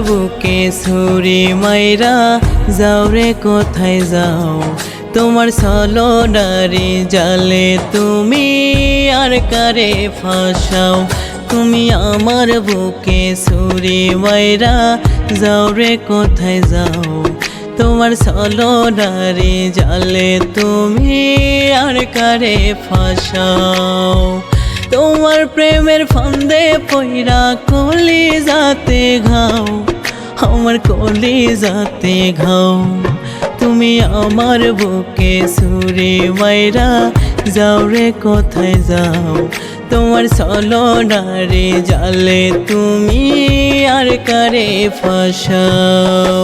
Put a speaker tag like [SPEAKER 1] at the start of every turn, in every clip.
[SPEAKER 1] বুকে ছুরি মাইরা যাও রে, কোথায় যাও? তোমার সলো নারী জালে তুমি আর কারে ফাঁসাও? তুমি আমার বুকে ছুরি মাইরা যাও রে, কোথায় যাও? তোমার সলো নারী জালে তুমি আর কারে ফাঁসাও? তোমার প্রেমের ফান্দে পইরা কলি যাতে ঘাও, আমার কলি যাতে ঘাও। তুমি আমার বুকে সুরে মাইরা যাও রে, কোথায় যাও? তোমার সলো নারে জালে তুমি আর কারে ফাঁসাও।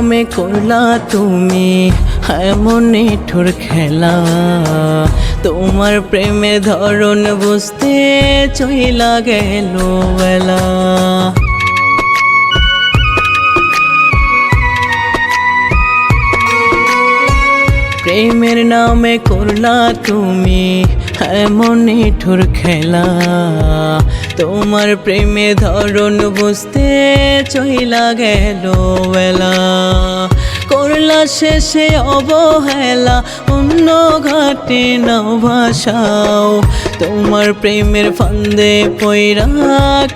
[SPEAKER 1] নামে করলা তুমি। এমন নিঠুর খেলা। তোমার প্রেমের ধরন বুঝতে চইলা গেল বেলা। প্রেমের নামে করলা তুমি। এমন নিঠুর খেলা। তোমার প্রেমে ধরন বুঝতে চইলা গেল বেলা। করলা শেষে অবহেলা, অন্য ঘাটে ভাসাও। তোমার প্রেমের ফান্দে পয়রা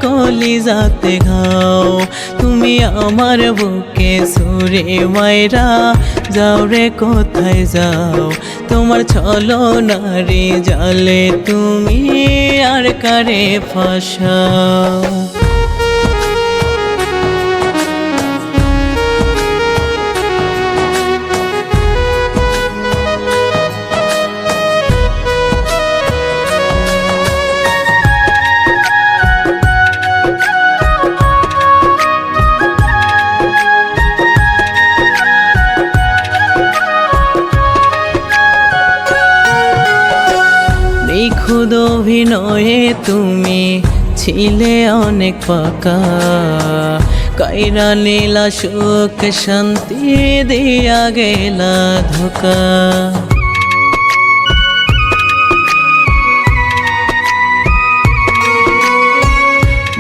[SPEAKER 1] কলি যাতে ঘাও। তুমি আমার বুকে সুরে মাইরা যাও রে, কোথায় যাও? তোমার ছলো রে জালে তুমি আর কারে ফাঁসাও? অভিনয়ে তুমি ছিলে অনেক পাকা। কাইরা নীলা সুখ, শান্তি দিয়া গেলা ধোকা।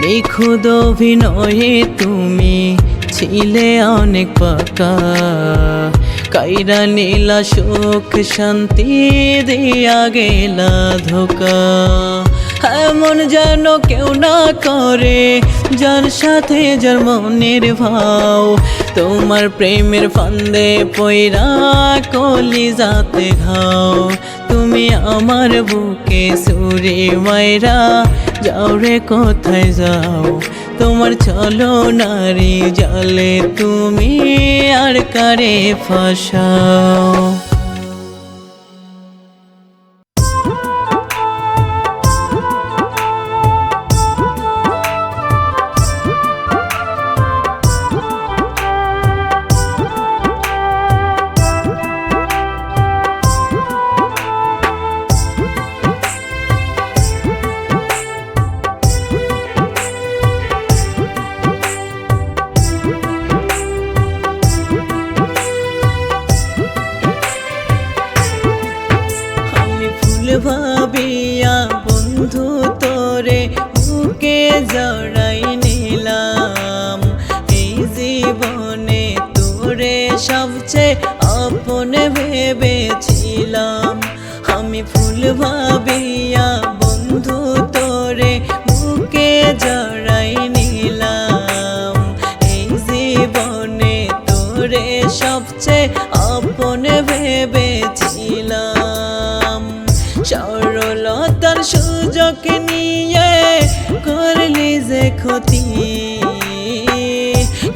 [SPEAKER 1] নিখুদ অভিনয়ে তুমি ছিলে অনেক পাকা। কাইরা নীলা সুখ শান্তি দিয়া গেলা ধোকা। এমন যেন কেউ না করে, যার সাথে যার মনের ভাও। তোমার প্রেমের ফান্দে পয়রা কলি যাতে ঘাও। তুমি আমার বুকে সুরে মাইরা যাও রে কোথায় যাও। তোমার চলো নারী জলে তুমি আর কারে ফাঁসাও? ভাবিয়া, বন্ধু তোরে বুকে জড়াই নিলাম। এই জীবনে তোরে সবচেয়ে আপন ভেবেছিলাম। সরলতার সুযোগ নিয়ে করলি যে ক্ষতি।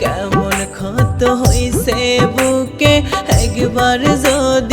[SPEAKER 1] কেমন ক্ষত হইছে বুকে, একবার যদি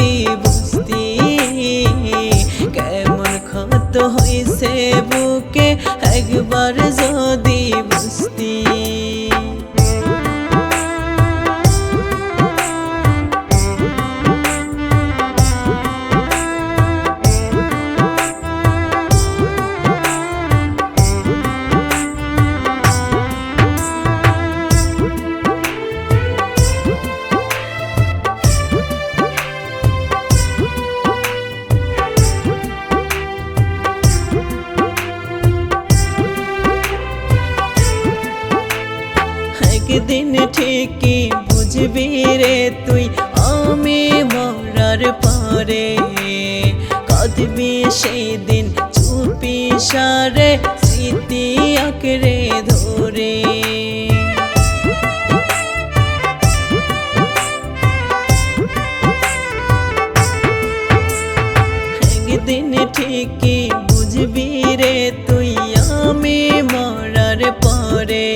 [SPEAKER 1] পরে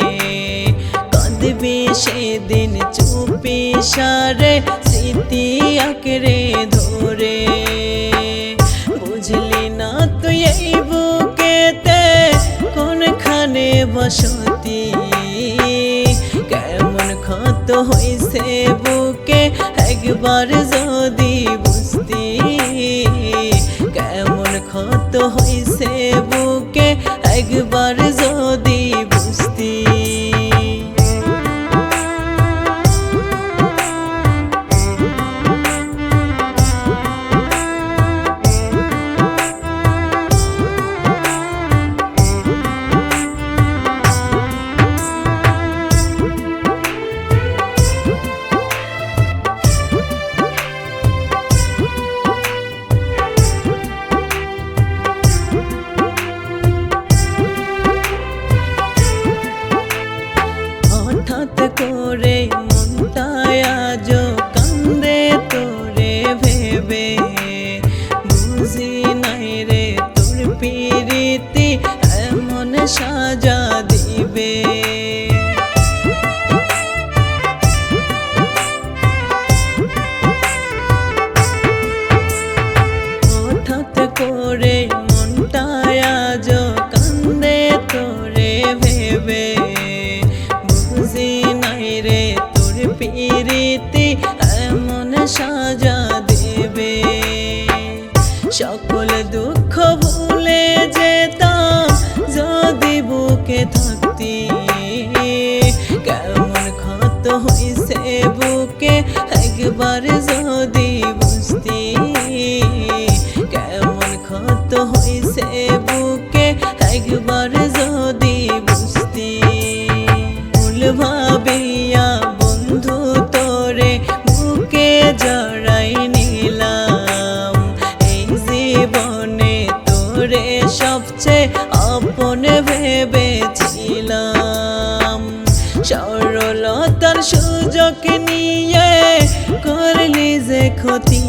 [SPEAKER 1] কাঁদবি সেদিন চুপি সারে, স্মৃতি আঁকড়ে ধরে। বুঝলি না তুই এই বুকেতে কোনখানে বসতি? কেমন ক্ষত হয়েছে বুকে, একবার যদি বুঝতি? কেমন ক্ষত হয়েছে বুকে, একবার যদি এমন সাজা ক্ষতি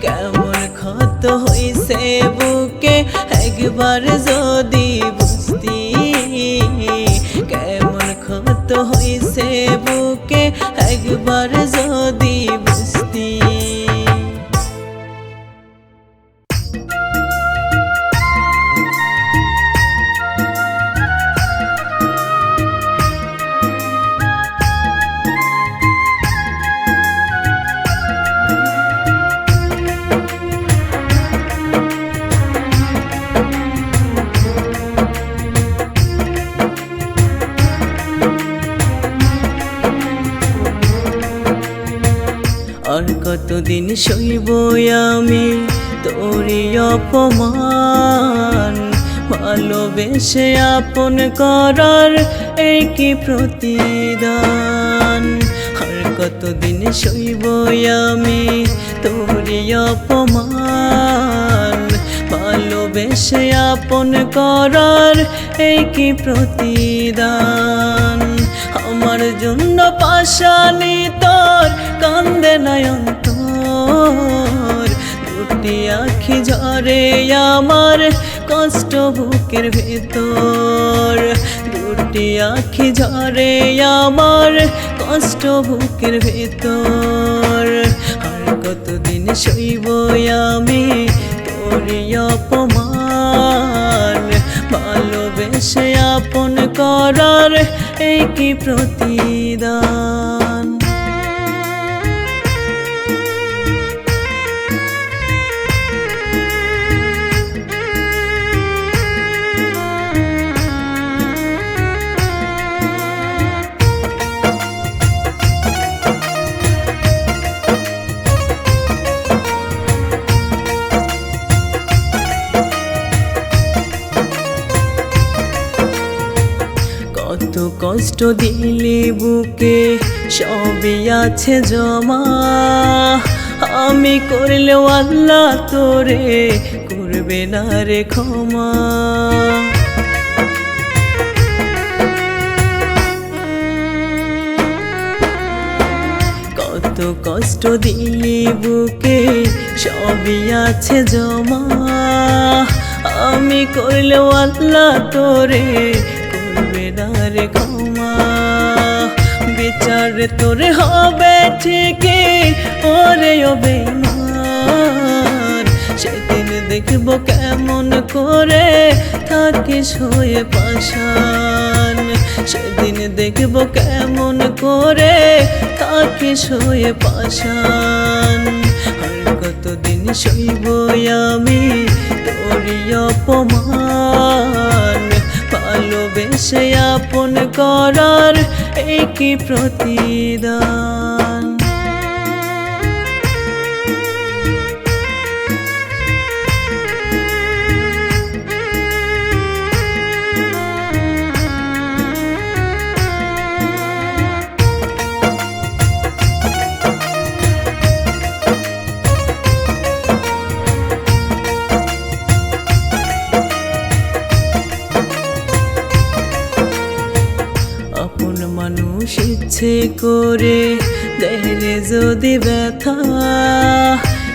[SPEAKER 1] কেমন ক্ষত হইছে বুকে? একবার যদি বুঝতি কেমন ক্ষত হইছে বুকে? একবার যদি সইব আমি তোরই অপমান। ভালোবেসে আপন করার এই কি প্রতিদান? আর কতদিন সইব আমি তোরই অপমান? ভালোবেসে আপন করার এই কি প্রতিদান? আমার জন্য পাশানি তোর কান্দে নয়ন তোর দুটি আখি ঝরে আমার কষ্ট বুকের ভেতর। দুটি আখি ঝরে আমার কষ্ট বুকের ভেতর। আর কতদিন সইব আমি তোরই অপমান। ভালোবেসে আপন করার এই কি প্রতিদান? কষ্ট দিলি বুকে সবই আছে জমা। আমি করলেও আল্লাহ তোরে করবে না রে ক্ষমা। কত কষ্ট দিলি বুকে সবই আছে জমা। আমি করলেও আল্লাহ তোরে করবে না রে ক্ষমা। বিচার তোরে হবে ঠিকই, ওরে হবে সেদিন দেখব কেমন করে থাকিস হয়ে পাশান সেদিন দেখব কেমন করে থাকিস হয়ে পাশান আর কতদিন সইব আমি তোরই অপমান। ভালোবেসে আপন করার একই প্রতিদান। ইচ্ছে করে দেহরে যদি ব্যথা,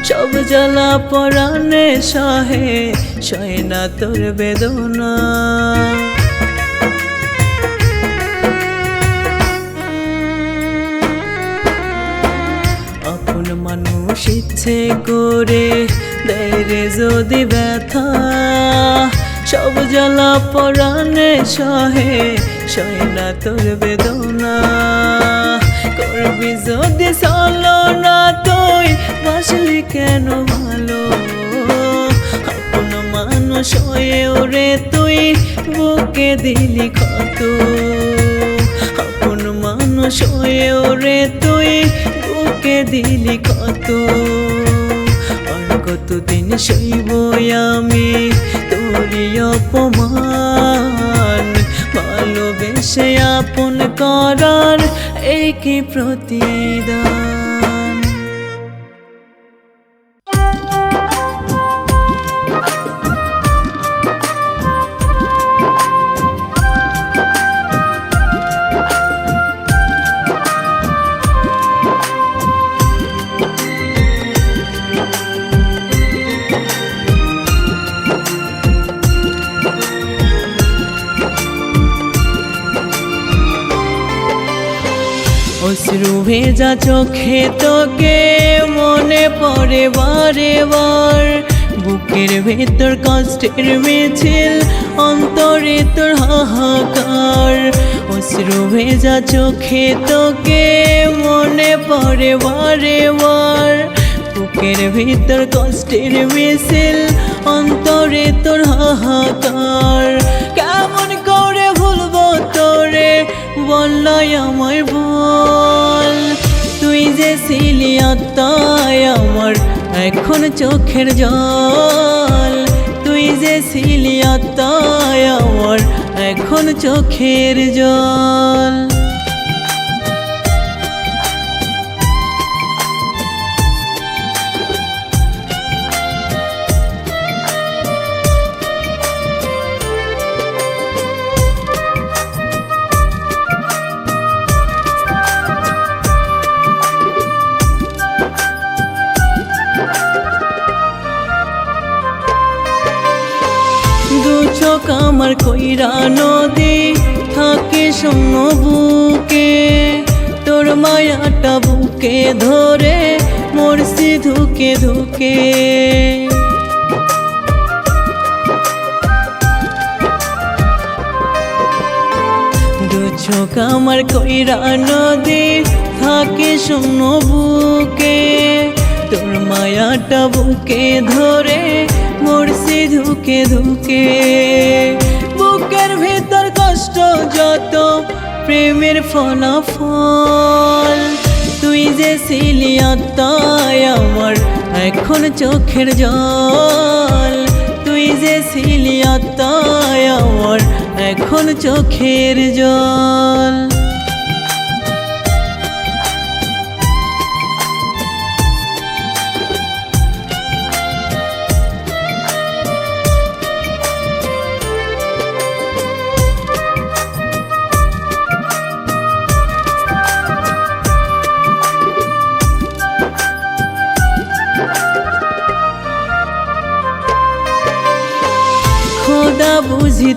[SPEAKER 1] সব জ্বালা পরাণে সহে সহে না তোর বেদনা। আপন মানুষ ইচ্ছে করে দেরে যদি ব্যথা, সব জ্বালা পরাণে সহে সহে না তোর বেদনা। করবি যদি চলো না তুই বাসলি কেন ভালো? আপন মানুষ হয়ে ওরে তুই, বুকে দিলি কত? আপন মানুষ হয়ে ওরে তুই, বুকে দিলি কত? কতদিন সইব আমি তোরই অপমান? ভালোবেসে আপন করার এই কি প্রতিদান। ভেজা চোখে তোকে মনে পড়ে বারে বার। বুকের ভেতর কষ্টের মিছিল, অন্তরে তোর হাহাকার। অশ্রু ভেজা চোখে তোকে মনে পড়ে বারে বার। বুকের ভিতর কষ্টের মিছিল, অন্তরে তোর হাহাকার। কেমন করে ভুলবো তোরে, বললাই আমায় বল। যে ছিলি আত্মায় আমার এখন চোখের জল। তুই যে ছিলি আত্মায় আমার এখন চোখের জল। চোখ আমার কইরা নদী, থাকে শূন্য বুকে। তোর মায়াটা বুকে ধরে মরছি ধুকে। ধুকে চোখ আমার কইরা নদী, থাকে শূন্য বুকে। তোর মায়াটা বুকে ধরে ধুকে ধুকে, বুকের ভেতর কষ্ট যত, প্রেমের ফলাফল। তুই যে ছিলি আত্মায় আমার, এখন চোখের জল। তুই যে ছিলি আত্মায় আমার, এখন চোখের জল।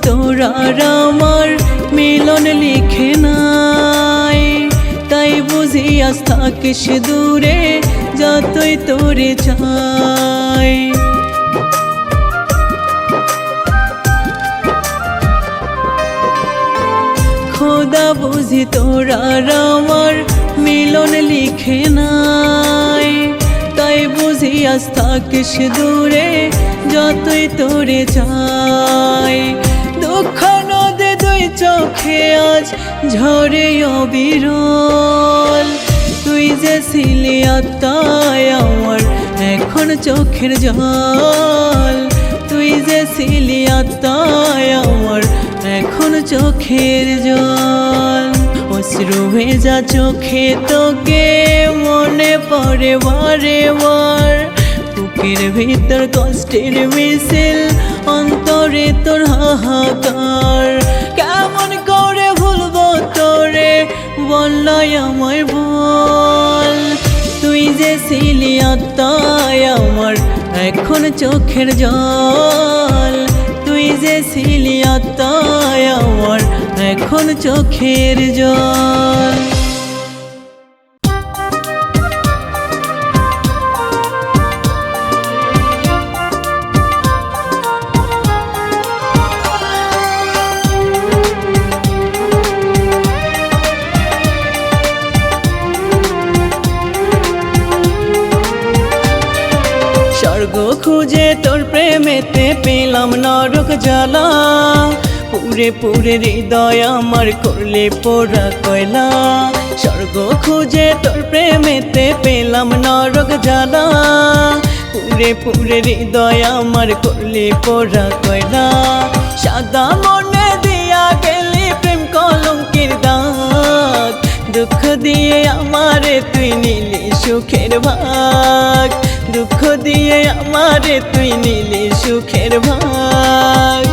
[SPEAKER 1] তোরা আমার মিলন লিখে নাই। তাই বুঝি আজ থাকিস দূরে, যতই তোরে চাই। খোদা বুঝি তোরা আমার মিলন লিখে নাই। তাই বুঝি আজ থাকিস দূরে, যতই তোরে চাই। চোখে আজ ঝরে অবিরল। তুই যে ছিলি আত্মায় আমার, এখন চোখের জল। তুই যে ছিলি আত্মায় আমার, এখন চোখের জল। অশ্রু ভেজা চোখে তোকে মনে পড়ে বারে বার। বুকের ভিতর কষ্টের মিছিল, অন্তরে তোর হাহাকার। বললাই আমায় বল। তুই যে ছিলি আত্মায় আমার, এখন চোখের জল। তুই যে ছিলি আত্মায় আমার, এখন চোখের জল। খুঁজে তোর প্রেমেতে পেলাম নরক জ্বালা। পুরে পুরে হৃদয় আমার করলে পোড়া কয়লা। স্বর্গ খুঁজে তোর প্রেমেতে পেলাম নরক জ্বালা। পুরে পুরে হৃদয় আমার করলে পোড়া কয়লা। সাদা মনে দুঃখ দিয়ে আমারে তুই নিলি সুখের ভাগ। দুঃখ দিয়ে আমারে তুই নিলি সুখের ভাগ।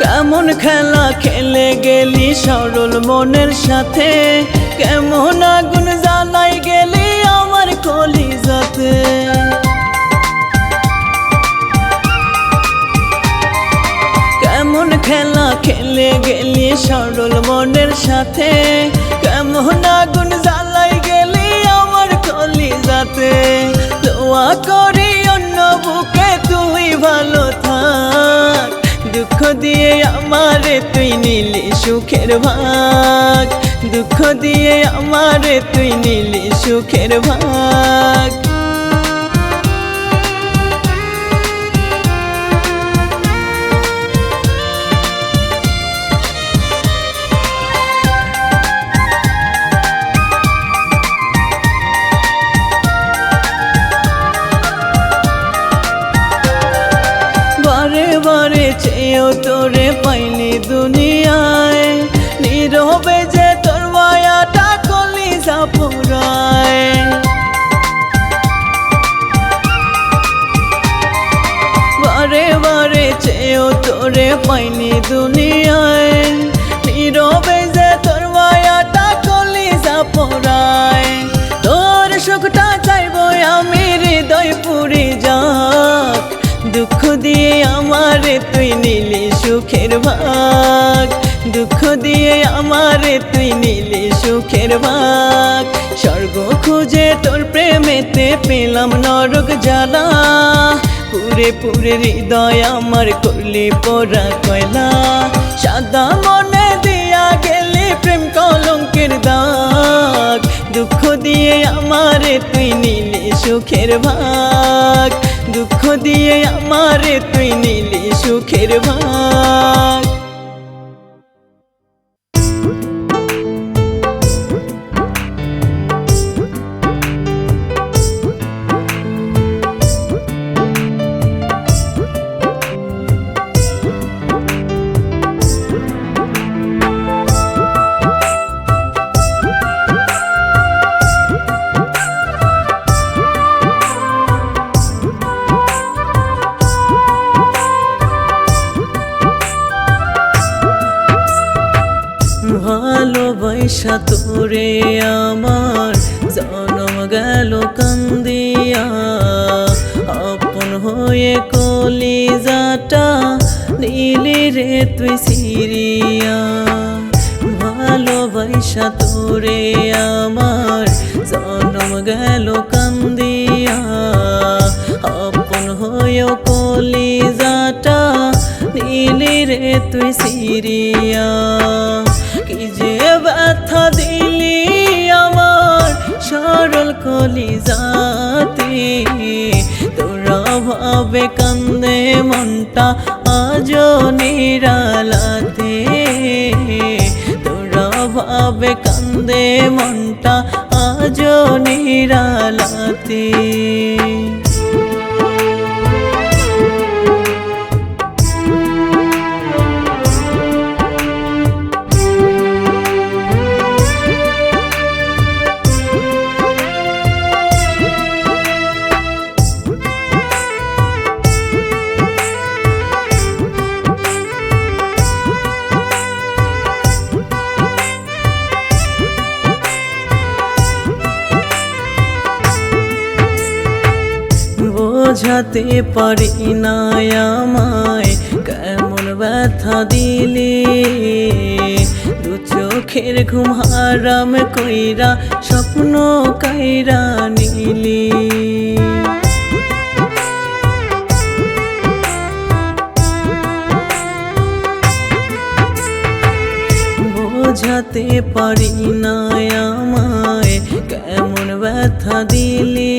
[SPEAKER 1] কেমন খেলা খেলে গেলি সরল মনের সাথে। কেমন আগুন জ্বালাই গেলি আমার কলিজাতে। কেমন খেলা খেলে গেলি সরল মনের সাথে। কেমন আগুন জ্বালাই গেলি আমার কলিজাতে। দোয়া করি দুঃখ দিয়ে আমারে তুই নিলি সুখের ভাগ। দুঃখ দিয়ে আমারে তুই নিলি সুখের ভাগ। পাইনি দুনিয়ায়। নীরবে যে তোর মায়াটা কলি বারে বারে চেয়েও তোরে পাইনি দুনিয়ায়। আমারে তুই নিলি সুখের ভাগ স্বর্গ খুঁজে তোর প্রেমেতে পেলাম নরক জ্বালা। পুরে পুরে হৃদয় আমার করলি পোড়া কয়লা। সাদা মনে দিয়া গেলি প্রেম কলঙ্কের দাগ। দুঃখ দিয়ে আমারে তুই নিলি সুখের ভাগ। দুঃখ দিয়ে আমারে তুই নিলি সুখের ভাগ। ভালোবাসা তোরে আমার, জনম গেল কান্দিয়া। আপন হয়ে কলিজাটা নীলি রে তুই সিরিয়া। ভালোবাসা তোরে আমার, জনম গেল কান্দিয়া। আপন হয়ে কলিজাটা নীলি রে তুই সিরিয়া। কি যে ব্যথা দিলি আমার? সরল কলিজাতে তোরা ভাবে কান্দে মনটা আজ নিরালাতে। তোরা ভাবে কান্দে মনটা আজ নিরালাতে। বোঝাতে পারি না আমায়। কেমন ব্যথা দিলি? দু চোখের ঘুম হারাম কইরা, স্বপ্ন কাইরা নিলি। বোঝাতে পারি না আমায়। কেমন ব্যথা দিলি?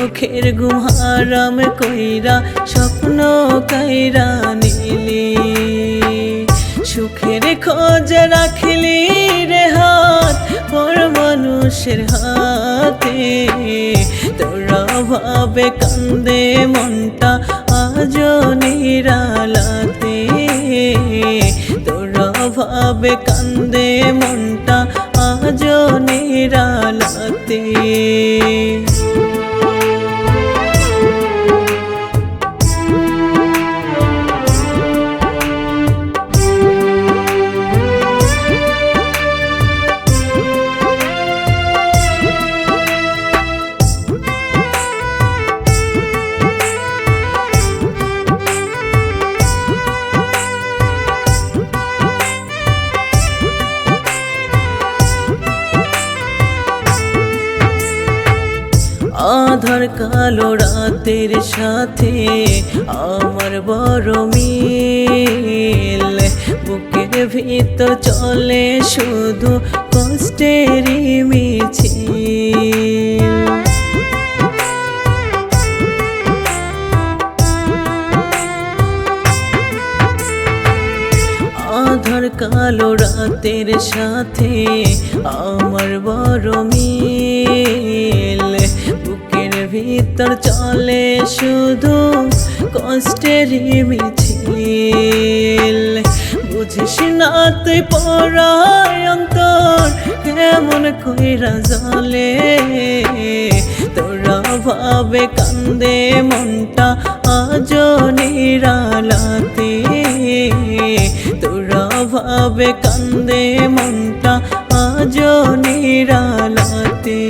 [SPEAKER 1] চোখের ঘুম হারাম কইরা, স্বপ্ন কইরা নিলি। সুখের খোঁজ রাখলি রে হাত, পর মানুষের হাতে। তোরা ভাবে কান্দে মনটা আজ নিরালাতে। তোরা ভাবে কান্দে মনটা আজ নিরালাতে। রাতের সাথে আমার বড় মিল। বুকের ভিতর চলে শুধু কষ্টেরই মিছিল। আধার কালো রাতের সাথে আমার বড় মিল। ভিতর চলে শুধু কষ্টেরই মিছিল। বুঝিস না তুই পড়ায় অন্তর কেমন কইরা জলে। তোরা ভাবে কান্দে মনটা আজ নিরালাতে। তোরা ভাবে কান্দে মনটা আজ নিরালাতে।